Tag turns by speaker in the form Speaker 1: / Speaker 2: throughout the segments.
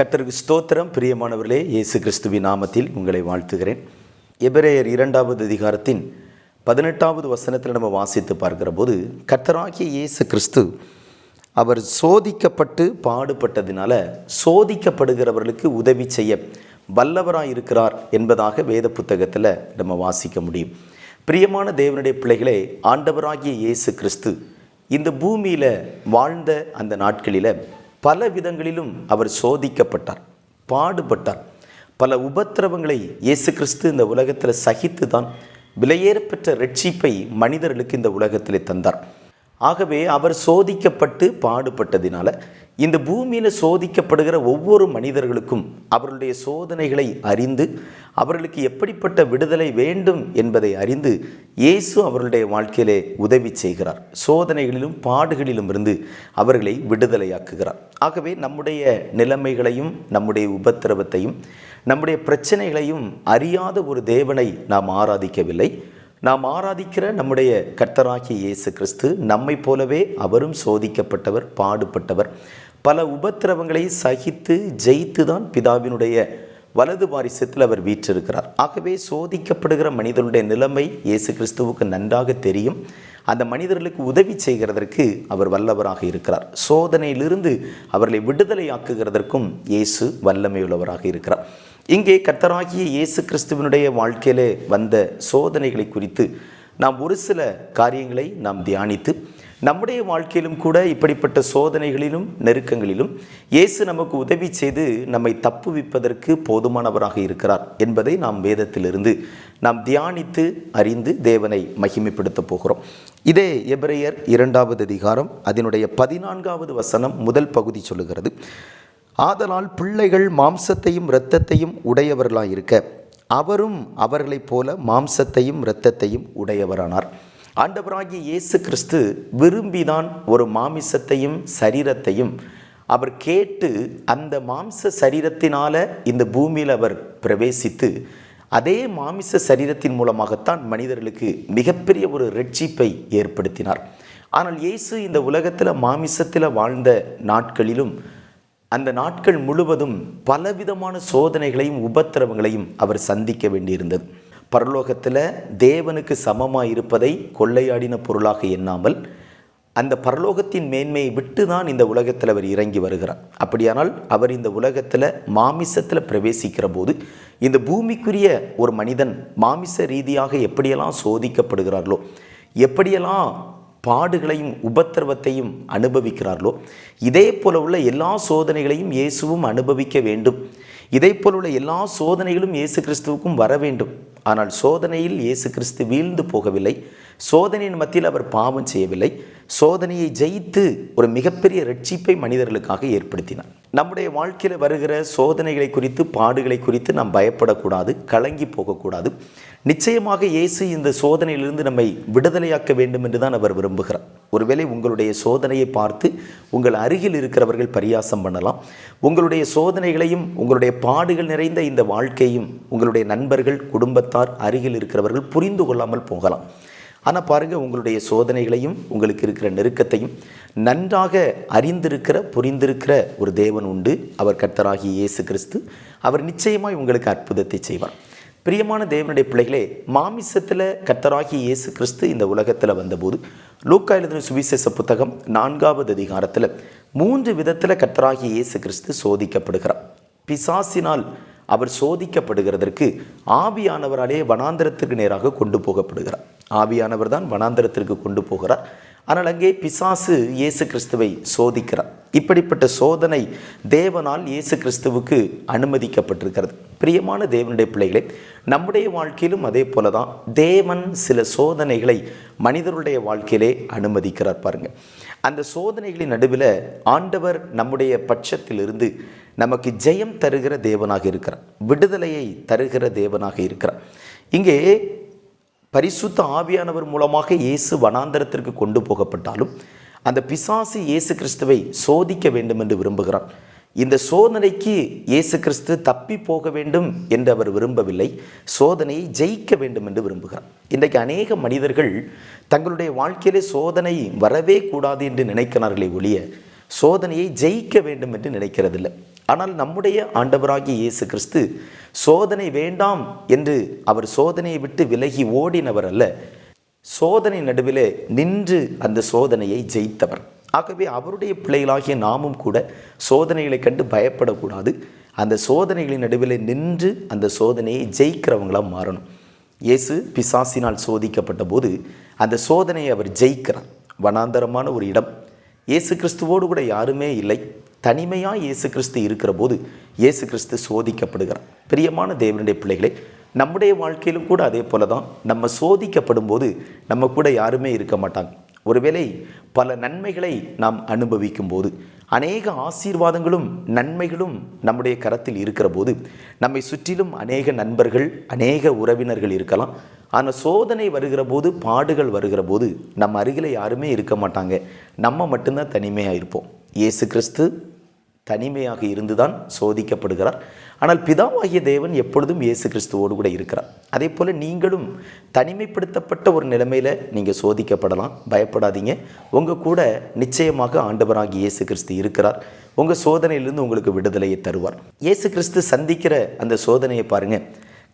Speaker 1: கத்தருக்கு ஸ்தோத்திரம். பிரியமானவர்களே இயேசு கிறிஸ்துவின் நாமத்தில் உங்களை வாழ்த்துகிறேன். எபிரேயர் இரண்டாவது அதிகாரத்தின் பதினெட்டாவது வசனத்தில் நம்ம வாசித்து பார்க்கிற போது கர்த்தராகிய இயேசு கிறிஸ்து அவர் சோதிக்கப்பட்டு பாடுபட்டதினால சோதிக்கப்படுகிறவர்களுக்கு உதவி செய்ய வல்லவராக இருக்கிறார் என்பதாக வேத புத்தகத்தில் நம்ம வாசிக்க முடியும். பிரியமான தேவனுடைய பிள்ளைகளே ஆண்டவராகிய இயேசு கிறிஸ்து இந்த பூமியில் வாழ்ந்த அந்த நாட்களில் பல விதங்களிலும் அவர் சோதிக்கப்பட்டார் பாடுபட்டார். பல உபத்திரவங்களை இயேசு கிறிஸ்து இந்த உலகத்தில் சகித்து தான் விலையேறப்பெற்ற ரட்சிப்பை மனிதர்களுக்கு இந்த உலகத்தில் தந்தார். ஆகவே அவர் சோதிக்கப்பட்டு பாடுபட்டதினால இந்த பூமியில் சோதிக்கப்படுகிற ஒவ்வொரு மனிதர்களுக்கும் அவர்களுடைய சோதனைகளை அறிந்து அவர்களுக்கு எப்படிப்பட்ட விடுதலை வேண்டும் என்பதை அறிந்து இயேசு அவர்களுடைய வாழ்க்கையிலே உதவி செய்கிறார். சோதனைகளிலும் பாடுகளிலும் இருந்து அவர்களை விடுதலையாக்குகிறார். ஆகவே நம்முடைய நிலைமைகளையும் நம்முடைய உபத்திரவத்தையும் நம்முடைய பிரச்சனைகளையும் அறியாத ஒரு தேவனை நாம் ஆராதிக்கவில்லை. நாம் ஆராதிக்கிற நம்முடைய கர்த்தராகிய இயேசு கிறிஸ்து நம்மை போலவே அவரும் சோதிக்கப்பட்டவர் பாடுபட்டவர். பல உபத்திரவங்களை சகித்து ஜெயித்து தான் பிதாவினுடைய வலது வாரிசத்தில் அவர் வீற்றிருக்கிறார். ஆகவே சோதிக்கப்படுகிற மனிதனுடைய நிலைமை இயேசு கிறிஸ்துவுக்கு நன்றாக தெரியும். அந்த மனிதர்களுக்கு உதவி செய்கிறதற்கு அவர் வல்லவராக இருக்கிறார். சோதனையிலிருந்து அவர்களை விடுதலையாக்குகிறதற்கும் இயேசு வல்லமையுள்ளவராக இருக்கிறார். இங்கே கர்த்தராகிய இயேசு கிறிஸ்துவனுடைய வாழ்க்கையிலே வந்த சோதனைகளை குறித்து நாம் ஒரு சில காரியங்களை நாம் தியானித்து நம்முடைய வாழ்க்கையிலும் கூட இப்படிப்பட்ட சோதனைகளிலும் நெருக்கங்களிலும் இயேசு நமக்கு உதவி செய்து நம்மை தப்புவிப்பதற்கு போதுமானவராக இருக்கிறார் என்பதை நாம் வேதத்திலிருந்து நாம் தியானித்து அறிந்து தேவனை மகிமைப்படுத்தப் போகிறோம். இதே எபிரேயர் இரண்டாவது அதிகாரம் அதனுடைய பதினான்காவது வசனம் முதல் பகுதி சொல்லுகிறது. ஆதலால் பிள்ளைகள் மாம்சத்தையும் இரத்தத்தையும் உடையவர்களாயிருக்க அவரும் அவர்களைப் போல மாம்சத்தையும் இரத்தத்தையும் உடையவரானார். ஆண்டவராகிய இயேசு கிறிஸ்து விரும்பிதான் ஒரு மாமிசத்தையும் சரீரத்தையும். அவர் கேட்டு அந்த மாம்ச சரீரத்தினால இந்த பூமியில் அவர் பிரவேசித்து அதே மாமிச சரீரத்தின் மூலமாகத்தான் மனிதர்களுக்கு மிகப்பெரிய ஒரு ரட்சிப்பை ஏற்படுத்தினார். ஆனால் இயேசு இந்த உலகத்தில் மாமிசத்தில் வாழ்ந்த நாட்களிலும் அந்த நாட்கள் முழுவதும் பலவிதமான சோதனைகளையும் உபத்திரவங்களையும் அவர் சந்திக்க வேண்டியிருந்தது. பரலோகத்தில் தேவனுக்கு சமமாக இருப்பதை கொள்ளையாடின பொருளாக எண்ணாமல் அந்த பரலோகத்தின் மேன்மையை விட்டு தான் இந்த உலகத்தில் அவர் இறங்கி வருகிறார். அப்படியானால் அவர் இந்த உலகத்தில் மாமிசத்தில் பிரவேசிக்கிற போது இந்த பூமிக்குரிய ஒரு மனிதன் மாமிச ரீதியாக எப்படியெல்லாம் சோதிக்கப்படுகிறார்களோ எப்படியெல்லாம் பாடுகளையும் உபத்திரவத்தையும் அனுபவிக்கிறார்களோ இதே போல உள்ள எல்லா சோதனைகளையும் இயேசுவும் அனுபவிக்க வேண்டும். இதே போல உள்ள எல்லா சோதனைகளும் இயேசு கிறிஸ்துவுக்கும் வர வேண்டும். ஆனால் சோதனையில் இயேசு கிறிஸ்து வீழ்ந்து போகவில்லை. சோதனையின் மத்தியில் அவர் பாவம் செய்யவில்லை. சோதனையை ஜெயித்து ஒரு மிகப்பெரிய ரட்சிப்பை மனிதர்களுக்காக ஏற்படுத்தினார். நம்முடைய வாழ்க்கையில் வருகிற சோதனைகளை குறித்து பாடுகளை குறித்து நாம் பயப்படக்கூடாது கலங்கி போகக்கூடாது. நிச்சயமாக இயேசு இந்த சோதனையிலிருந்து நம்மை விடுதலையாக்க வேண்டும் என்று தான் அவர் விரும்புகிறார். ஒருவேளை உங்களுடைய சோதனையை பார்த்து உங்கள் அருகில் இருக்கிறவர்கள் பரியாசம் பண்ணலாம். உங்களுடைய சோதனைகளையும் உங்களுடைய பாடுகள் நிறைந்த இந்த வாழ்க்கையும் உங்களுடைய நண்பர்கள் குடும்பத்தார் அருகில் இருக்கிறவர்கள் புரிந்து கொள்ளாமல் போகலாம். ஆனால் பாருங்கள் உங்களுடைய சோதனைகளையும் உங்களுக்கு இருக்கிற நெருக்கத்தையும் நன்றாக அறிந்திருக்கிற புரிந்திருக்கிற ஒரு தேவன் உண்டு. அவர் கர்த்தராகிய இயேசு கிறிஸ்து. அவர் நிச்சயமாய் உங்களுக்கு அற்புதத்தை செய்வார். பிரியமான தேவனுடைய பிள்ளைகளே மாமிசத்தில் கர்த்தராகிய இயேசு கிறிஸ்து இந்த உலகத்தில் வந்தபோது லூக்கா எழுதின சுவிசேஷ புத்தகம் நான்காவது அதிகாரத்தில் மூன்று விதத்தில் கர்த்தராகிய இயேசு கிறிஸ்து சோதிக்கப்படுகிறார். பிசாசினால் அவர் சோதிக்கப்படுகிறதற்கு ஆவியானவராலே வனாந்திரத்துக்கு நேராக கொண்டு போகப்படுகிறார். ஆவியானவர் தான் வனாந்தரத்திற்கு கொண்டு போகிறார். ஆனால் அங்கே பிசாசு இயேசு கிறிஸ்துவை சோதிக்கிறார். இப்படிப்பட்ட சோதனை தேவனால் இயேசு கிறிஸ்துவுக்கு அனுமதிக்கப்பட்டிருக்கிறது. பிரியமான தேவனுடைய பிள்ளைகளே நம்முடைய வாழ்க்கையிலும் அதே போல தான் தேவன் சில சோதனைகளை மனிதருடைய வாழ்க்கையிலே அனுமதிக்கிறார் பாருங்க. அந்த சோதனைகளின் நடுவில் ஆண்டவர் நம்முடைய பட்சத்திலிருந்து நமக்கு ஜெயம் தருகிற தேவனாக இருக்கிறார். விடுதலையை தருகிற தேவனாக இருக்கிறார். இங்கே பரிசுத்த ஆவியானவர் மூலமாக இயேசு வனாந்தரத்திற்கு கொண்டு போகப்பட்டாலும் அந்த பிசாசு இயேசு கிறிஸ்துவை சோதிக்க வேண்டும் என்று விரும்புகிறான் இந்த சோதனைக்கு இயேசு கிறிஸ்து தப்பி போக வேண்டும் என்று அவர் விரும்பவில்லை. சோதனையை ஜெயிக்க வேண்டும் என்று விரும்புகிறார். இன்றைக்கு அநேக மனிதர்கள் தங்களுடைய வாழ்க்கையிலே சோதனை வரவே கூடாது என்று நினைக்கிறார்களே ஒழிய சோதனையை ஜெயிக்க வேண்டும் என்று நினைக்கிறதில்லை. ஆனால் நம்முடைய ஆண்டவராகிய இயேசு கிறிஸ்து சோதனை வேண்டாம் என்று அவர் சோதனையை விட்டு விலகி ஓடினவர் அல்ல. சோதனை நடுவிலே நின்று அந்த சோதனையை ஜெயித்தவர். ஆகவே அவருடைய பிள்ளைகளாகிய நாமும் கூட சோதனைகளை கண்டு பயப்படக்கூடாது. அந்த சோதனைகளின் நடுவிலே நின்று அந்த சோதனையை ஜெயிக்கிறவங்களாக மாறணும். இயேசு பிசாசினால் சோதிக்கப்பட்ட போது அந்த சோதனையை அவர் ஜெயிக்கிறார். வனாந்தரமான ஒரு இடம். இயேசு கிறிஸ்துவோடு கூட யாருமே இல்லை. தனிமையாக இயேசு கிறிஸ்து இருக்கிற போது இயேசு கிறிஸ்து சோதிக்கப்படுகிறார். பிரியமான தேவனுடைய பிள்ளைகளே நம்முடைய வாழ்க்கையிலும் கூட அதே போல தான் நம்ம சோதிக்கப்படும் போது நம்ம கூட யாருமே இருக்க மாட்டாங்க. ஒருவேளை பல நன்மைகளை நாம் அனுபவிக்கும் போது அநேக ஆசீர்வாதங்களும் நன்மைகளும் நம்முடைய கரத்தில் இருக்கிற போது நம்மை சுற்றிலும் அநேக நண்பர்கள் அநேக உறவினர்கள் இருக்கலாம். ஆனால் சோதனை வருகிற போது பாடுகள் வருகிற போது நம்ம அருகில் யாருமே இருக்க மாட்டாங்க. நம்ம மட்டும்தான் தனிமையாக இருப்போம். இயேசு கிறிஸ்து தனிமையாக இருந்துதான் சோதிக்கப்படுகிறார். ஆனால் பிதாவாகிய தேவன் எப்பொழுதும் இயேசு கிறிஸ்துவோடு கூட இருக்கிறார். அதே போல் நீங்களும் தனிமைப்படுத்தப்பட்ட ஒரு நிலைமையில் நீங்கள் சோதிக்கப்படலாம். பயப்படாதீங்க. உங்கள் கூட நிச்சயமாக ஆண்டவராகி இயேசு கிறிஸ்து இருக்கிறார். உங்கள் சோதனையிலிருந்து உங்களுக்கு விடுதலையை தருவார். இயேசு கிறிஸ்து சந்திக்கிற அந்த சோதனையை பாருங்கள்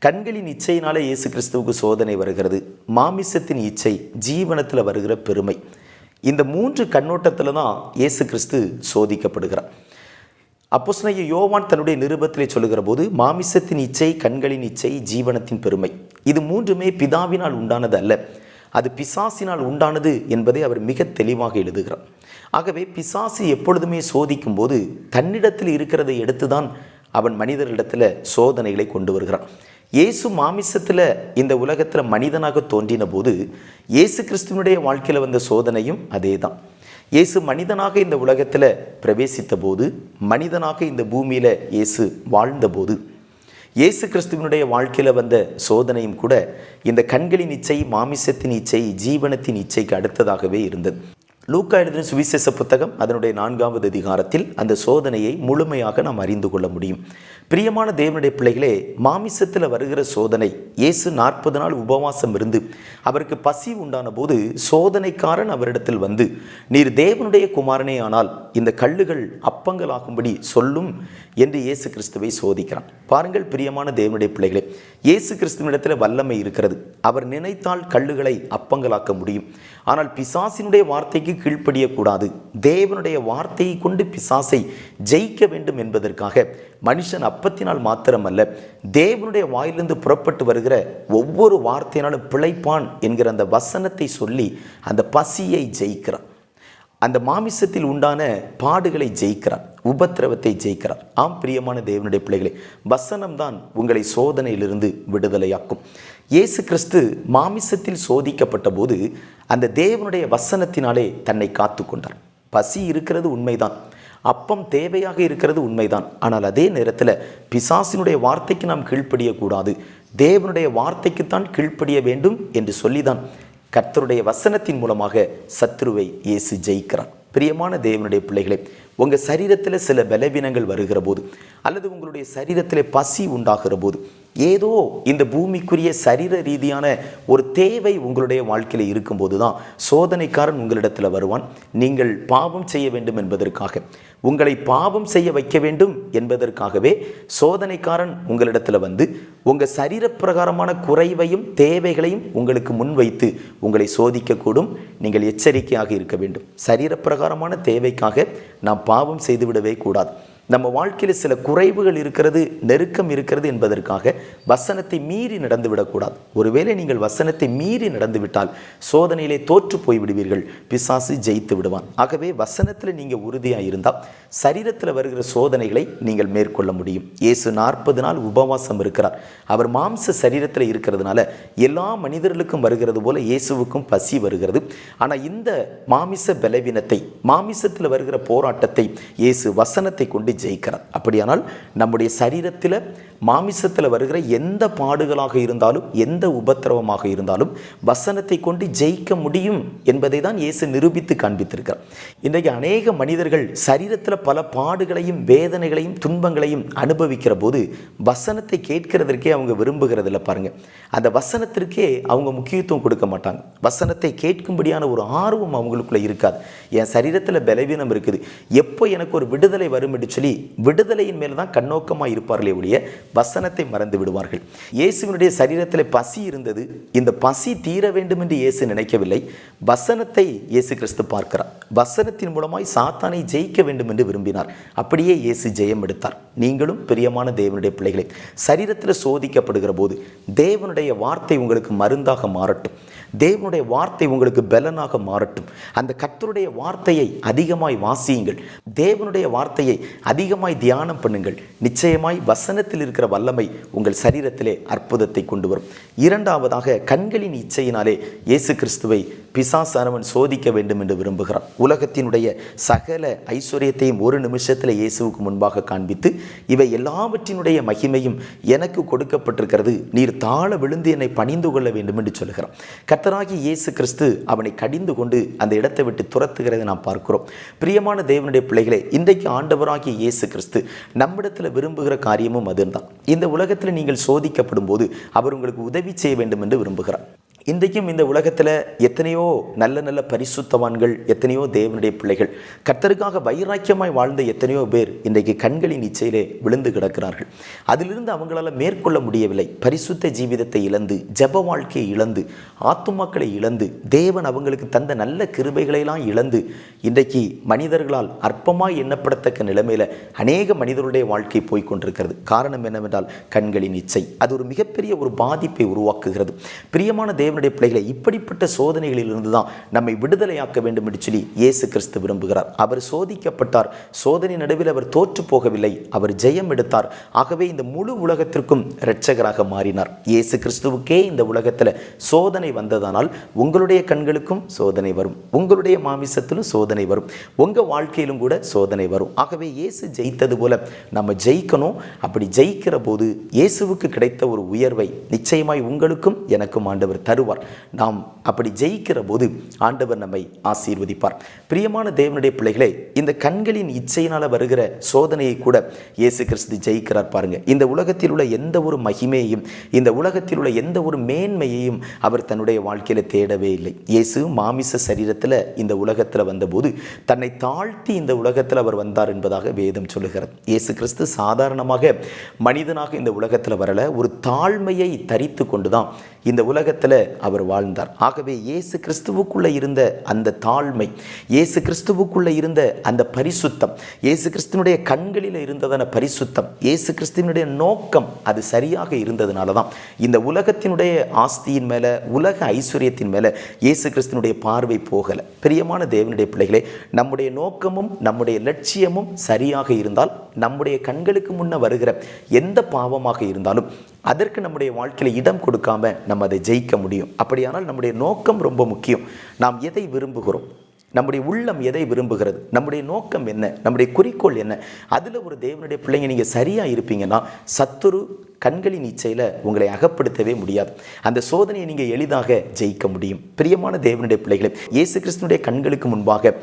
Speaker 1: கண்களின் இச்சையினாலே இயேசு கிறிஸ்துவுக்கு சோதனை வருகிறது. மாமிசத்தின் இச்சை ஜீவனத்தில் வருகிற பெருமை. இந்த மூன்று கண்ணோட்டத்தில் தான் இயேசு கிறிஸ்து சோதிக்கப்படுகிறார். அப்போஸ்தலனாகிய யோவான் தன்னுடைய நிருபத்திலே சொல்லுகிற போது மாமிசத்தின் இச்சை கண்களின் இச்சை ஜீவனத்தின் பெருமை. இது மூன்றுமே பிதாவினால் உண்டானது அல்ல. அது பிசாசினால் உண்டானது என்பதை அவர் மிக தெளிவாக எழுதுகிறார். ஆகவே பிசாசு எப்பொழுதுமே சோதிக்கும் போது தன்னிடத்தில் இருக்கிறதை எடுத்துதான் அவன் மனிதர்களிடத்தில் சோதனைகளை கொண்டு வருகிறான். இயேசு மாமிசத்தில் இந்த உலகத்தில் மனிதனாக தோன்றின போது இயேசு கிறிஸ்துவனுடைய வாழ்க்கையில் வந்த சோதனையும் அதே தான் இயேசு மனிதனாக இந்த உலகத்தில் பிரவேசித்த போது மனிதனாக இந்த பூமியில் இயேசு வாழ்ந்தபோது இயேசு கிறிஸ்துவனுடைய வாழ்க்கையில் வந்த சோதனையும் கூட இந்த கண்களின் இச்சை மாமிசத்தின் இச்சை ஜீவனத்தின் இச்சைக்கு அடுத்ததாகவே இருந்தது. லூக்கா எழுதின சுவிசேஷ புத்தகம் அதனுடைய நான்காவது அதிகாரத்தில் அந்த சோதனையை முழுமையாக நாம் அறிந்து கொள்ள முடியும். பிரியமான தேவனுடைய பிள்ளைகளே மாமிசத்தில் வருகிற சோதனை இயேசு நாற்பது நாள் உபவாசம் இருந்து அவருக்கு பசி உண்டான போது சோதனைக்காரன் அவரிடத்தில் வந்து நீர் தேவனுடைய குமாரனே ஆனால் இந்த கல்லுகள் அப்பங்களாகும்படி சொல்லும் என்று இயேசு கிறிஸ்துவை சோதிக்கிறான். பாருங்கள் பிரியமான தேவனுடைய பிள்ளைகளே இயேசு கிறிஸ்துவனிடத்தில் வல்லமை இருக்கிறது. அவர் நினைத்தால் கல்லுகளை அப்பங்களாக்க முடியும். ஆனால் பிசாசினுடைய வார்த்தைக்கு கீழ்ப்படியக்கூடாது. தேவனுடைய வார்த்தையை கொண்டு பிசாசை ஜெயிக்க வேண்டும் என்பதற்காக மனுஷன் அப்பத்தினால் மாத்திரமல்ல தேவனுடைய வாயிலிருந்து புறப்பட்டு வருகிற ஒவ்வொரு வார்த்தையினாலும் பிழைப்பான் என்கிற அந்த வசனத்தை சொல்லி அந்த பசியை ஜெயிக்கிறான். அந்த மாமிசத்தில் உண்டான பாடுகளை ஜெயிக்கிறான். உபத்திரவத்தை ஜெயிக்கிறார். ஆம் பிரியமான தேவனுடைய பிள்ளைகளே வசனம் தான் உங்களை சோதனையிலிருந்து விடுதலையாக்கும். இயேசு கிறிஸ்து மாமிசத்தில் சோதிக்கப்பட்ட போது அந்த தேவனுடைய வசனத்தினாலே தன்னை காத்து கொண்டார். பசி இருக்கிறது உண்மைதான். அப்பம் தேவையாக இருக்கிறது உண்மைதான். ஆனால் அதே நேரத்தில் பிசாசினுடைய வார்த்தைக்கு நாம் கீழ்ப்படியக்கூடாது. தேவனுடைய வார்த்தைக்குத்தான் கீழ்ப்படிய வேண்டும் என்று சொல்லிதான் கர்த்தருடைய வசனத்தின் மூலமாக சத்ருவை இயேசு ஜெயிக்கிறார். பிரியமான தேவனுடைய பிள்ளைகளே உங்கள் சரீரத்தில் சில பலவீனங்கள் வருகிற போது அல்லது உங்களுடைய சரீரத்தில் பசி உண்டாகிற போது ஏதோ இந்த பூமிக்குரிய சரீர ரீதியான ஒரு தேவை உங்களுடைய வாழ்க்கையில் இருக்கும்போது தான் சோதனைக்காரன் உங்களிடத்தில் வருவான். நீங்கள் பாவம் செய்ய வேண்டும் என்பதற்காக. உங்களை பாவம் செய்ய வைக்க வேண்டும் என்பதற்காகவே சோதனைக்காரன் உங்களிடத்தில் வந்து உங்கள் சரீரப்பிரகாரமான குறைவையும் தேவைகளையும் உங்களுக்கு முன்வைத்து உங்களை சோதிக்கக்கூடும். நீங்கள் எச்சரிக்கையாக இருக்க வேண்டும். சரீரப்பிரகாரமான தேவைக்காக நாம் பாவம் செய்துவிடவே கூடாது. நம்ம வாழ்க்கையில் சில குறைவுகள் இருக்கிறது நெருக்கம் இருக்கிறது என்பதற்காக வசனத்தை மீறி நடந்து விடக்கூடாது. ஒருவேளை நீங்கள் வசனத்தை மீறி நடந்துவிட்டால் சோதனையிலே தோற்று போய் விடுவீர்கள். பிசாசு ஜெயித்து விடுவான். ஆகவே வசனத்தில் நீங்கள் உறுதியாக இருந்தால் சரீரத்தில் வருகிற சோதனைகளை நீங்கள் மேற்கொள்ள முடியும். இயேசு நாற்பது நாள் உபவாசம் இருக்கிறார். அவர் மாம்ச சரீரத்தில் இருக்கிறதுனால எல்லா மனிதர்களுக்கும் வருகிறது போல இயேசுவுக்கும் பசி வருகிறது. ஆனால் இந்த மாமிச பலவீனத்தை மாமிசத்தில் வருகிற போராட்டத்தை இயேசு வசனத்தை கொண்டு ஜெயிக்கிறார். அப்படியானால் நம்முடைய சரீரத்தில் மாமிசத்தில் வருகிற எந்த பாடுகளாக இருந்தாலும் எந்த உபத்திரவமாக இருந்தாலும் வசனத்தை கொண்டு ஜெயிக்க முடியும் என்பதை தான் இயேசு நிரூபித்து காண்பித்திருக்கிறார். இன்றைக்கு அநேக மனிதர்கள் சரீரத்தில் பல பாடுகளையும் வேதனைகளையும் துன்பங்களையும் அனுபவிக்கிற போது வசனத்தை கேட்கிறதற்கே அவங்க விரும்புகிறதில்ல பாருங்க. அந்த வசனத்திற்கே அவங்க முக்கியத்துவம் கொடுக்க மாட்டாங்க. வசனத்தை கேட்கும்படியான ஒரு ஆர்வம் அவங்களுக்குள்ள இருக்காது. என் சரீரத்தில் பலவீனம் இருக்குது. எப்போ எனக்கு ஒரு விடுதலை வரும் என்று சொல்லி சொல்லி விடுதலையின் மேல் தான் கண்ணோக்கமாக இருப்பார்களே ஒழிய வசனத்தை மறந்து விடுவார்கள். இயேசுவினுடைய சரீரத்தில் பசி இருந்தது. இந்த பசி தீர வேண்டும் என்று இயேசு நினைக்கவில்லை. வசனத்தை இயேசு கிறிஸ்து பார்க்கிறார். வசனத்தின் மூலமாய் சாத்தானை ஜெயிக்க வேண்டும் என்று விரும்பினார். அப்படியே இயேசு ஜெயம் எடுத்தார். நீங்களும் பிரியமான தேவனுடைய பிள்ளைகளை சரீரத்தில் சோதிக்கப்படுகிற போது தேவனுடைய வார்த்தை உங்களுக்கு மருந்தாக மாறட்டும். தேவனுடைய வார்த்தை உங்களுக்கு பலனாக மாறட்டும். அந்த கத்தருடைய வார்த்தையை அதிகமாய் வாசியுங்கள். தேவனுடைய வார்த்தையை அதிகமாய் தியானம் பண்ணுங்கள். நிச்சயமாய் வசனத்தில் இருக்கிற வல்லமை உங்கள் சரீரத்திலே அற்புதத்தை கொண்டு வரும். இரண்டாவதாக கண்களின் இச்சையினாலே இயேசு கிறிஸ்துவை பிசாசானவன் சோதிக்க வேண்டும் என்று விரும்புகிறான். உலகத்தினுடைய சகல ஐஸ்வர்யத்தையும் ஒரு நிமிஷத்தில் இயேசுவுக்கு முன்பாக காண்பித்து இவை எல்லாவற்றினுடைய மகிமையும் எனக்கு கொடுக்கப்பட்டிருக்கிறது. நீர் தாழ விழுந்து என்னை பணிந்து கொள்ள வேண்டும் என்று சொல்கிறான் கர்த்தராகி இயேசு கிறிஸ்து அவனை கடிந்து கொண்டு அந்த இடத்தை விட்டு துரத்துகிறதை நாம் பார்க்கிறோம். பிரியமான தேவனுடைய பிள்ளைகளை இன்றைக்கு ஆண்டவராகிய இயேசு கிறிஸ்து நம்மிடத்தில் விரும்புகிற காரியமும் அதுதான். இந்த உலகத்தில் நீங்கள் சோதிக்கப்படும் போது அவர் உங்களுக்கு உதவி செய்ய வேண்டும் என்று விரும்புகிறார். இன்றைக்கும் இந்த உலகத்தில் எத்தனையோ நல்ல நல்ல பரிசுத்தவான்கள் எத்தனையோ தேவனுடைய பிள்ளைகள் கர்த்தருக்காக வைராக்கியமாய் வாழ்ந்த எத்தனையோ பேர் இன்றைக்கு கண்களின் இச்சையிலே விழுந்து கிடக்கிறார்கள். அதிலிருந்து அவங்களால மேற்கொள்ள முடியவில்லை. பரிசுத்த ஜீவிதத்தை இழந்து ஜெப வாழ்க்கையை இழந்து ஆத்துமாக்களை இழந்து தேவன் அவங்களுக்கு தந்த நல்ல கிருபைகளையெல்லாம் இழந்து இன்றைக்கு மனிதர்களால் அற்பமாய் எண்ணப்படத்தக்க நிலைமையில அநேக மனிதருடைய வாழ்க்கை போய்கொண்டிருக்கிறது. காரணம் என்னவென்றால் கண்களின் இச்சை. அது ஒரு மிகப்பெரிய ஒரு பாதிப்பை உருவாக்குகிறது. பிரியமான தேவனுடைய பிள்ளைகளை இப்படிப்பட்ட சோதனைகளிலிருந்து தான் நம்மை விடுதலையாக்க வேண்டும் என்று சொல்லி இயேசு கிறிஸ்து விரும்புகிறார். அவர் சோதிக்கப்பட்டார். சோதனை நடுவில் அவர் தோற்று போகவில்லை. அவர் ஜெயம் எடுத்தார். ஆகவே இந்த முழு உலகத்திற்கும் இரட்சகராக மாறினார். இயேசு கிறிஸ்துவுக்கே இந்த உலகத்தில் சோதனை வந்ததானால் உங்களுடைய கண்களுக்கும் சோதனை வரும். உங்களுடைய மாமிசத்திலும் சோதனை வரும். உங்கள் வாழ்க்கையிலும் கூட சோதனை வரும். ஆகவே இயேசு ஜெயித்தது போல நம்ம ஜெயிக்கணும். அப்படி ஜெயிக்கிற போது இயேசுவுக்கு கிடைத்த ஒரு உயர்வை நிச்சயமாய் உங்களுக்கும் எனக்கும் ஆண்டவர் தருவார். நாம் அப்படி ஜெயிக்கிற போது ஆண்டவர் நம்மை ஆசீர்வதிப்பார். பிரியமான தேவனுடைய பிள்ளைகளே இந்த கண்களின் இச்சையினால் வருகிற சோதனையை கூட இயேசு கிறிஸ்து ஜெயிக்கிறார் பாருங்க. இந்த உலகத்தில் உள்ள எந்த ஒரு மகிமையையும் இந்த உலகத்தில் உள்ள எந்த ஒரு மேன்மையையும் அவர் தன்னுடைய வாழ்க்கையில தேடவே இல்லை. இயேசு மாமிச சரீரத்தில் இந்த உலகத்தில் வந்தபோது தன்னை தாழ்த்தி இந்த உலகத்தில் அவர் வந்தார் என்பதாக வேதம் சொல்லுகிறது. இயேசு கிறிஸ்து சாதாரணமாக மனிதனாக இந்த உலகத்தில் வரல ஒரு தாழ்மையை தரித்து கொண்டு தான் இந்த உலகத்தில் அவர் வாழ்ந்தார். ஆகவே இயேசு கிறிஸ்துவுக்குள்ளே இருந்த அந்த தாழ்மை இயேசு கிறிஸ்துவுக்குள்ளே இருந்த அந்த பரிசுத்தம் இயேசு கிறிஸ்துவனுடைய கண்களில் இருந்ததான பரிசுத்தம் இயேசு கிறிஸ்துவனுடைய நோக்கம் அது சரியாக இருந்ததுனால தான் இந்த உலகத்தினுடைய ஆஸ்தியின் மேலே உலக ஐஸ்வர்யத்தின் மேலே இயேசு கிறிஸ்துவனுடைய பார்வை போகலை. பிரியமான தேவனுடைய பிள்ளைகளே நம்முடைய நோக்கமும் நம்முடைய லட்சியமும் சரியாக இருந்தால் நம்முடைய கண்களுக்கு முன்ன வருகிற எந்த பாவமாக இருந்தாலும் அதற்கு நம்முடைய வாழ்க்கையில் இடம் கொடுக்காம நம்ம அதை ஜெயிக்க முடியும். அப்படியானால் நம்முடைய நோக்கம் ரொம்ப முக்கியம். நாம் எதை விரும்புகிறோம்? நம்முடைய உள்ளம் எதை விரும்புகிறது? நம்முடைய நோக்கம் என்ன? நம்முடைய குறிக்கோள் என்ன? அதில் ஒரு தேவனுடைய பிள்ளைங்க நீங்கள் சரியாக இருப்பீங்கன்னா சத்துரு கண்களின் இச்சையில் உங்களை அகப்படுத்தவே முடியாது. அந்த சோதனையை நீங்கள் எளிதாக ஜெயிக்க முடியும். பிரியமான தேவனுடைய பிள்ளைகளை இயேசு கிறிஸ்தனுடைய கண்களுக்கு முன்பாக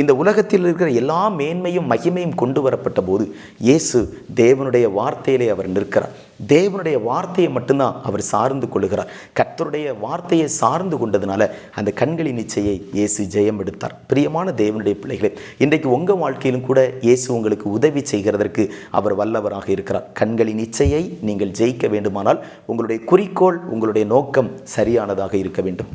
Speaker 1: இந்த உலகத்தில் இருக்கிற எல்லா மேன்மையும் மகிமையும் கொண்டு வரப்பட்ட போது இயேசு தேவனுடைய வார்த்தையிலே அவர் நிற்கிறார். தேவனுடைய வார்த்தையை மட்டும்தான் அவர் சார்ந்து கொள்கிறார் கர்த்தருடைய வார்த்தையை சார்ந்து கொண்டதுனால அந்த கண்களின் இச்சையை இயேசு ஜெயம் எடுத்தார். பிரியமான தேவனுடைய பிள்ளைகளே இன்றைக்கு உங்கள் வாழ்க்கையிலும் கூட இயேசு உங்களுக்கு உதவி செய்கிறதற்கு அவர் வல்லவராக இருக்கிறார். கண்களின் இச்சையை நீங்கள் ஜெயிக்க வேண்டுமானால் உங்களுடைய குறிக்கோள் உங்களுடைய நோக்கம் சரியானதாக இருக்க வேண்டும்.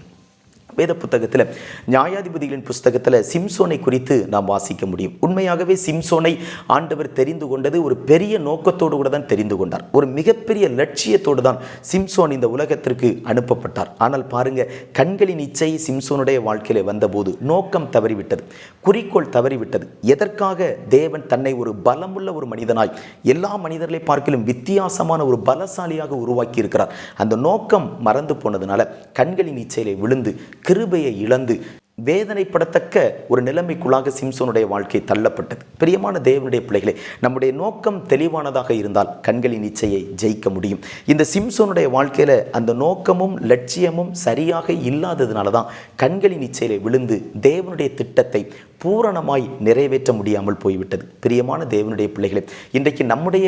Speaker 1: வேத புத்தகத்தில் நியாயாதிபதிகளின் புஸ்தகத்தில் சிம்சோனை குறித்து நாம் வாசிக்க முடியும். உண்மையாகவே சிம்சோனை ஆண்டவர் தெரிந்து கொண்டது ஒரு பெரிய நோக்கத்தோடு கூட தான் தெரிந்து கொண்டார். ஒரு மிகப்பெரிய லட்சியத்தோடு தான் சிம்சோன் இந்த உலகத்திற்கு அனுப்பப்பட்டார். ஆனால் பாருங்க கண்களின் இச்சை சிம்சோனுடைய வாழ்க்கையில் வந்தபோது நோக்கம் தவறிவிட்டது குறிக்கோள் தவறிவிட்டது. எதற்காக தேவன் தன்னை ஒரு பலமுள்ள ஒரு மனிதனாய் எல்லா மனிதர்களை பார்க்கிலும் வித்தியாசமான ஒரு பலசாலியாக உருவாக்கி இருக்கிறார் அந்த நோக்கம் மறந்து போனதுனால கண்களின் இச்சையிலே விழுந்து கிருபையை இழந்து வேதனைப்படத்தக்க ஒரு நிலைமைக்குள்ளாக சிம்சோனுடைய வாழ்க்கை தள்ளப்பட்டது. பிரியமான தேவனுடைய பிள்ளைகளை நம்முடைய நோக்கம் தெளிவானதாக இருந்தால் கண்களின் இச்சையை ஜெயிக்க முடியும். இந்த சிம்சோனுடைய வாழ்க்கையில் அந்த நோக்கமும் லட்சியமும் சரியாக இல்லாததுனால தான் கண்களின் இச்சையிலே விழுந்து தேவனுடைய திட்டத்தை பூரணமாய் நிறைவேற்ற முடியாமல் போய்விட்டது. பிரியமான தேவனுடைய பிள்ளைகளே இன்றைக்கு நம்முடைய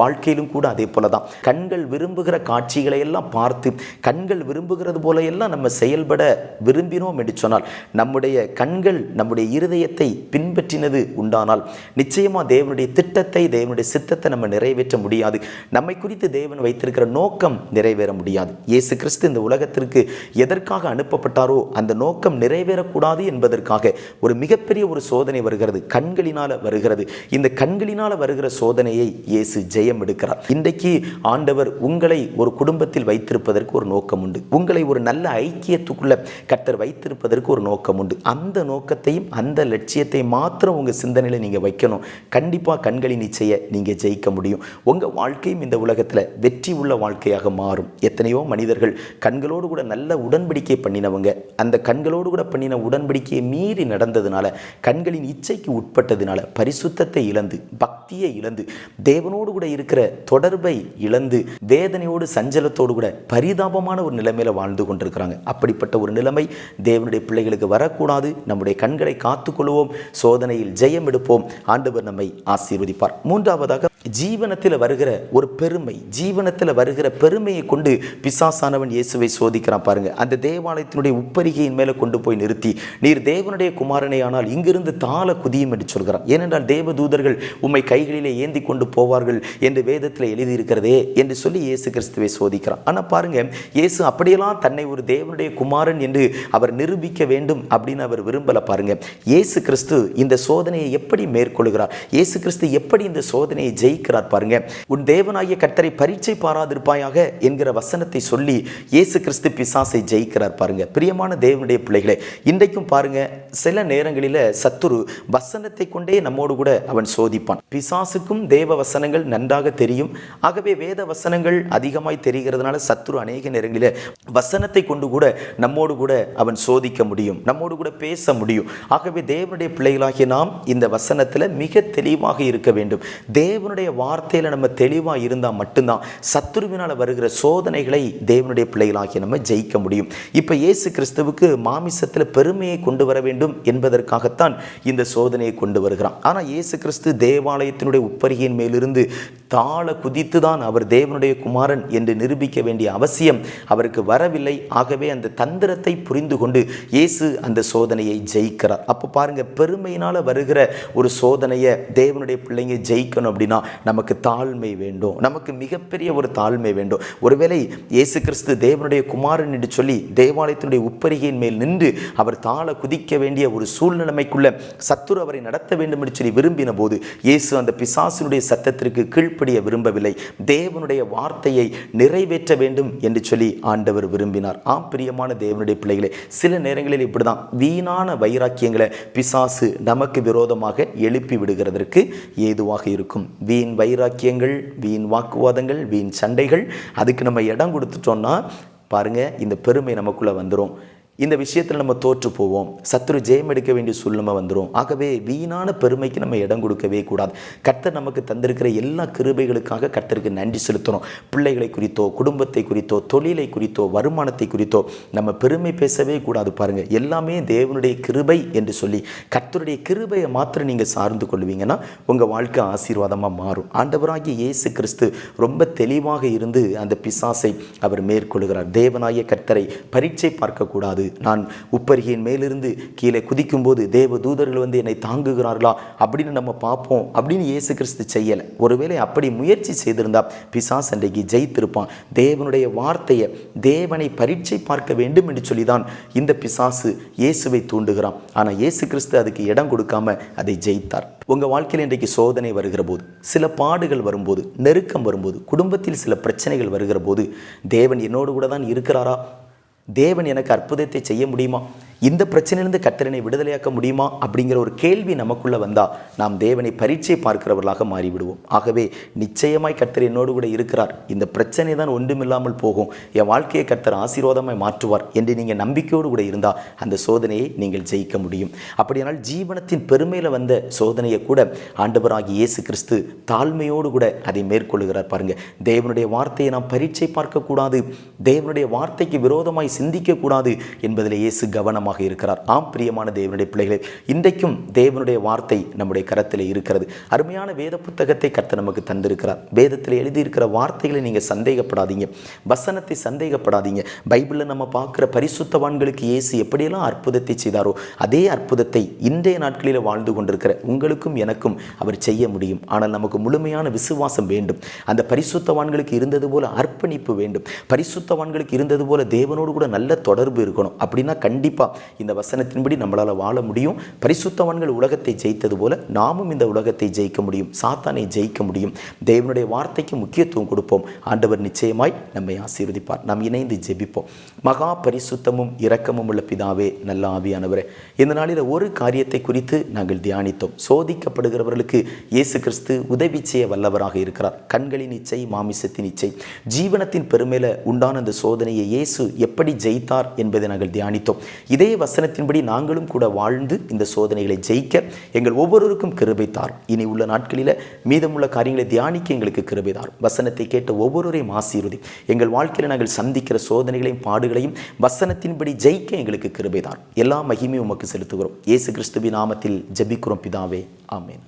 Speaker 1: வாழ்க்கையிலும் கூட அதே போல தான். கண்கள் விரும்புகிற காட்சிகளை எல்லாம் பார்த்து கண்கள் விரும்புகிறது போல எல்லாம் நம்ம செயல்பட விரும்பினோம் என்று சொன்னால் நம்முடைய கண்கள் நம்முடைய இருதயத்தை பின்பற்றினது உண்டானால் நிச்சயமா தேவனுடைய திட்டத்தை தேவனுடைய சித்தத்தை நம்ம நிறைவேற்ற முடியாது. நம்மை குறித்து தேவன் வைத்திருக்கிற நோக்கம் நிறைவேற முடியாது. இயேசு கிறிஸ்து இந்த உலகத்திற்கு எதற்காக அனுப்பப்பட்டாரோ அந்த நோக்கம் நிறைவேறக்கூடாது என்பதற்காக ஒரு மிகப்பெரிய ஒரு சோதனை வருகிறது. கண்களினால வருகிறது. இந்த கண்களினால வருகிற சோதனையை இயேசு ஜெயம் எடுக்கிறார். இன்றைக்கு ஆண்டவர் உங்களை ஒரு குடும்பத்தில் வைத்திருப்பதற்கு ஒரு நோக்கம் உண்டு. உங்களை ஒரு நல்ல ஐக்கியத்துக்குள்ள கர்த்தர் வைத்திருப்பதற்கு ஒரு நோக்கம் உண்டு அந்த நோக்கத்தையும் அந்த லட்சியத்தை மாத்திரம் உங்க சிந்தனையில நீங்க வைக்கணும். கண்டிப்பா கண்களின் நிச்சய நீங்க ஜெயிக்க முடியும். உங்க வாழ்க்கையும் இந்த உலகத்தில் வெற்றி உள்ள வாழ்க்கையாக மாறும். எத்தனையோ மனிதர்கள் கண்களோடு கூட நல்ல உடன்படிக்கை பண்ணினவங்க. அந்த கண்களோடு கூட பண்ணின உடன்படிக்கையை மீறி நடந்ததுனால கண்களின் இச்சைக்கு உட்பட்டதுனால பரிசுத்தத்தை இழந்து பக்தியை இழந்து தேவனோடு கூட இருக்கிற தொடர்பை இழந்து வேதனையோடு சஞ்சலத்தோடு கூட பரிதாபமான ஒரு நிலைமையில வாழ்ந்து கொண்டிருக்கிறாங்க. அப்படிப்பட்ட ஒரு நிலைமை தேவனுடைய பிள்ளைகளுக்கு வரக்கூடாது. நம்முடைய கண்களை காத்துக்கொள்வோம். சோதனையில் ஜெயம் எடுப்போம். ஆண்டவர் நம்மை ஆசீர்வதிப்பார். மூன்றாவதாக ஜீவனத்தில் வருகிற ஒரு பெருமை ஜீவனத்தில் வருகிற பெருமையை கொண்டு பிசாசானவன் இயேசுவை சோதிக்கிறான் பாருங்க. அந்த தேவாலயத்தினுடைய உப்பரிகையின் மேலே கொண்டு போய் நிறுத்தி நீர் தேவனுடைய குமாரனை ஆனால் இங்கிருந்து தாள குதியும் என்று சொல்கிறான். ஏனென்றால் தேவதூதர்கள் உம்மை கைகளிலே ஏந்தி கொண்டு போவார்கள் என்று வேதத்தில் எழுதியிருக்கிறதே என்று சொல்லி இயேசு கிறிஸ்துவை சோதிக்கிறான். ஆனால் பாருங்க இயேசு அப்படியெல்லாம் தன்னை ஒரு தேவனுடைய குமாரன் என்று அவர் நிரூபிக்க வேண்டும் அப்படின்னு அவர் விரும்பல பாருங்க. இயேசு கிறிஸ்து இந்த சோதனையை எப்படி மேற்கொள்கிறார்? இயேசு கிறிஸ்து எப்படி இந்த சோதனையை ஜெயிக்கிறார் பாருங்க. உன் தேவனாகிய கர்த்தரை பரீட்சை பாராதிருப்பாயாக என்கிற வசனத்தை சொல்லி இயேசு கிறிஸ்து பிசாசை ஜெயிக்கிறார் பாருங்க. பிரியமான தேவனுடைய பிள்ளைகளை இன்றைக்கும் பாருங்க சில நேரங்களில் சத்துரு வசனத்தை கொண்டே நம்மோடு கூட அவன் சோதிப்பான். பிசாசுக்கும் தேவ வசனங்கள் நன்றாக தெரியும். ஆகவே வேத வசனங்கள் அதிகமாய் தெரிகிறதுனால சத்துரு அநேக நேரங்களில் வசனத்தை கொண்டு கூட நம்மோடு கூட அவன் சோதிக்க முடியும். நம்மோடு கூட பேச முடியும். ஆகவே தேவனுடைய பிள்ளைகளாகிய நாம் இந்த வசனத்தில் மிக தெளிவாக இருக்க வேண்டும். தேவனுடைய வார்த்தையில் நம்ம தெளிவாக இருந்தால் மட்டும்தான் சத்துருவினால் வருகிற சோதனைகளை தேவனுடைய பிள்ளைகளாகிய நம்ம ஜெயிக்க முடியும். இப்போ இயேசு கிறிஸ்துவுக்கு மாமிசத்தில் பெருமையை கொண்டு வர வேண்டும் என்பதற்காகத்தான் இந்த சோதனையை கொண்டு வருகிறான். ஆனால் இயேசு கிறிஸ்து தேவாலயத்தினுடைய உப்பரிகையின் மேலிருந்து தாழ குதித்து தான் அவர் தேவனுடைய குமாரன் என்று நிரூபிக்க வேண்டிய அவசியம் அவருக்கு வரவில்லை. ஆகவே அந்த தந்திரத்தை புரிந்து கொண்டு இயேசு அந்த சோதனையை ஜெயிக்கிறார். அப்போ பாருங்க பெருமையினால் வருகிற ஒரு சோதனையை தேவனுடைய பிள்ளைங்க ஜெயிக்கணும் அப்படின்னா நமக்கு தாழ்மை வேண்டும். நமக்கு மிகப்பெரிய ஒரு தாழ்மை வேண்டும். ஒருவேளை இயேசு கிறிஸ்து தேவனுடைய குமாரன் என்று சொல்லி தேவாலயத்தினுடைய உப்பரிகையின் மேல் நின்று அவர் தாழ குதிக்க வேண்டிய ஒரு சூழ்நிலைமைக்குள்ள சத்துரு அவரை நடத்த வேண்டும் என்று சொல்லி விரும்பின போது இயேசு அந்த பிசாசினுடைய சத்தத்திற்கு கீழ்ப்படிய விரும்பவில்லை. தேவனுடைய வார்த்தையை நிறைவேற்ற வேண்டும் என்று சொல்லி ஆண்டவர் விரும்பினார். ஆம் பிரியமான தேவனுடைய பிள்ளைகளே சில நேரங்களில் இப்படிதான். வீணான வைராக்கியங்களை பிசாசு நமக்கு விரோதமாக எழுப்பி விடுகிறதற்கு ஏதுவாக இருக்கும். வீண் வைராக்கியங்கள் வீண் வாக்குவாதங்கள் வீண் சண்டைகள் அதுக்கு நம்ம இடம் கொடுத்துட்டோம்னா பாருங்க இந்த பெருமை நமக்குள்ளே வந்துடும் இந்த விஷயத்தில் நம்ம தோற்று போவோம். சத்துரு ஜெயம் எடுக்க வேண்டிய சூழ்நிலை வந்துடும் ஆகவே வீணான பெருமைக்கு நம்ம இடம் கொடுக்கவே கூடாது. கர்த்தர் நமக்கு தந்திருக்கிற எல்லா கிருபைகளுக்காக கர்த்தருக்கு நன்றி செலுத்தணும் பிள்ளைகளை குறித்தோ குடும்பத்தை குறித்தோ தொழிலை குறித்தோ வருமானத்தை குறித்தோ நம்ம பெருமை பேசவே கூடாது பாருங்கள் எல்லாமே தேவனுடைய கிருபை என்று சொல்லி கர்த்தருடைய கிருபையை மாத்திரம் நீங்கள் சார்ந்து கொள்வீங்கன்னா உங்கள் வாழ்க்கை ஆசீர்வாதமாக மாறும். ஆண்டவராகிய இயேசு கிறிஸ்து ரொம்ப தெளிவாக இருந்து அந்த பிசாசை அவர் மேற்கொள்கிறார். தேவனாகிய கர்த்தரை பரீட்சை பார்க்கக்கூடாது. நான் உப்பரிகையின் மேலிருந்து கீழே குதிக்கும்போது தேவ தூதர்கள் வந்து என்னை தாங்குகிறார்களா அப்படின்னு நம்ம பார்ப்போம் அப்படின்னு இயேசு கிறிஸ்து செய்யலை. ஒருவேளை அப்படி முயற்சி செய்திருந்தா பிசாஸ் அன்றைக்கு ஜெயித்திருப்பான். தேவனுடைய வார்த்தையை தேவனை பரீட்சை பார்க்க வேண்டும் என்று சொல்லி தான் இந்த பிசாசு இயேசுவை தூண்டுகிறான். ஆனால் இயேசு கிறிஸ்து அதுக்கு இடம் கொடுக்காம அதை ஜெயித்தார். உங்கள் வாழ்க்கையில் இன்றைக்கு சோதனை வருகிற போது சில பாடுகள் வரும்போது நெருக்கம் வரும்போது குடும்பத்தில் சில பிரச்சனைகள் வருகிற போது தேவன் என்னோடு கூட தான் இருக்கிறாரா? தேவன் எனக்கு அற்புதத்தை செய்ய முடியுமா? இந்த பிரச்சனையிலிருந்து கத்திரனை விடுதலையாக்க முடியுமா அப்படிங்கிற ஒரு கேள்வி நமக்குள்ள வந்தா நாம் தேவனை பரீட்சை பார்க்கிறவர்களாக மாறிவிடுவோம். ஆகவே நிச்சயமாய் கத்தர் என்னோடு கூட இருக்கிறார். இந்த பிரச்சனை தான் ஒன்றுமில்லாமல் போகும். என் வாழ்க்கையை கர்த்தர் ஆசீர்வாதமாய் மாற்றுவார் என்று நீங்கள் நம்பிக்கையோடு கூட இருந்தால் அந்த சோதனையை நீங்கள் ஜெயிக்க முடியும். அப்படியானால் ஜீவனத்தின் பெருமையில் வந்த சோதனையை கூட ஆண்டவராகி இயேசு கிறிஸ்து தாழ்மையோடு கூட அதை மேற்கொள்கிறார் பாருங்க. தேவனுடைய வார்த்தையை நாம் பரீட்சை பார்க்கக்கூடாது. தேவனுடைய வார்த்தைக்கு விரோதமாய் சிந்திக்கக்கூடாது என்பதில் இயேசு கவனம் காரணமாக இருக்கிறார். ஆம் பிரியமான தேவனுடைய பிள்ளைகளே இன்றைக்கும் தேவனுடைய வார்த்தை நம்முடைய கரத்தில் இருக்கிறது. அருமையான வேத புத்தகத்தை கர்த்தர் நமக்கு தந்திருக்கிறார். வேதத்தில் எழுதியிருக்கிற வார்த்தைகளை நீங்கள் சந்தேகப்படாதீங்க. வசனத்தை சந்தேகப்படாதீங்க. பைபிளில் நம்ம பார்க்குற பரிசுத்தவான்களுக்கு இயேசு எப்படியெல்லாம் அற்புதத்தை செய்தாரோ அதே அற்புதத்தை இன்றைய நாட்களில் வாழ்ந்து கொண்டிருக்கிற உங்களுக்கும் எனக்கும் அவர் செய்ய முடியும். ஆனால் நமக்கு முழுமையான விசுவாசம் வேண்டும். அந்த பரிசுத்தவான்களுக்கு இருந்தது போல அர்ப்பணிப்பு வேண்டும். பரிசுத்தவான்களுக்கு இருந்தது போல தேவனோடு கூட நல்ல தொடர்பு இருக்கணும். அப்படின்னா கண்டிப்பாக இந்த வசனத்தின்படி நம்மளால் வாழ முடியும். பரிசுத்தவான்கள் உலகத்தை ஜெயித்தது போல நாமும் இந்த உலகத்தை ஜெயிக்க முடியும். சாத்தானை ஜெயிக்க முடியும். தேவனுடைய வார்த்தைக்கு முக்கியத்துவம் கொடுப்போம். ஆண்டவர் நிச்சயமாய் நம்மை ஆசீர்வதிப்பார். நாம் இணைந்து ஜெபிப்போம். மகா பரிசுத்தமும் இரக்கமும் உள்ள பிதாவே நல்ல ஆவியானவரே. இந்த நாளில் ஒரு காரியத்தை குறித்து நாங்கள் தியானித்தோம். சோதிக்கப்படுகிறவர்களுக்கு இயேசு கிறிஸ்து உதவி செய்ய வல்லவராக இருக்கிறார். கண்களின் இச்சை மாமிசத்தின் இச்சை ஜீவனத்தின் பெருமையில் உண்டான அந்த சோதனையை இயேசு எப்படி ஜெயித்தார் என்பதை நாங்கள் தியானித்தோம். இதே வசனத்தின்படி நாங்களும் கூட வாழ்ந்து இந்த சோதனைகளை ஜெயிக்க எங்கள் ஒவ்வொருவருக்கும் கிருபை தார் இனி உள்ள நாட்களில் மீதமுள்ள காரியங்களை தியானிக்க எங்களுக்கு கிருபை தார் வசனத்தை கேட்ட ஒவ்வொருவரையும் ஆசீர்வதி. எங்கள் வாழ்க்கையில் நாங்கள் சந்திக்கிற சோதனைகளையும் பாடுகளையும் வசனத்தின்படி ஜெயிக்க எங்களுக்கு கிருபை தார் எல்லா மகிமையும் உமக்கு செலுத்துகிறோம். இயேசு கிறிஸ்துவின் நாமத்தில் ஜபிக்கிறோம் பிதாவே. ஆமேன்.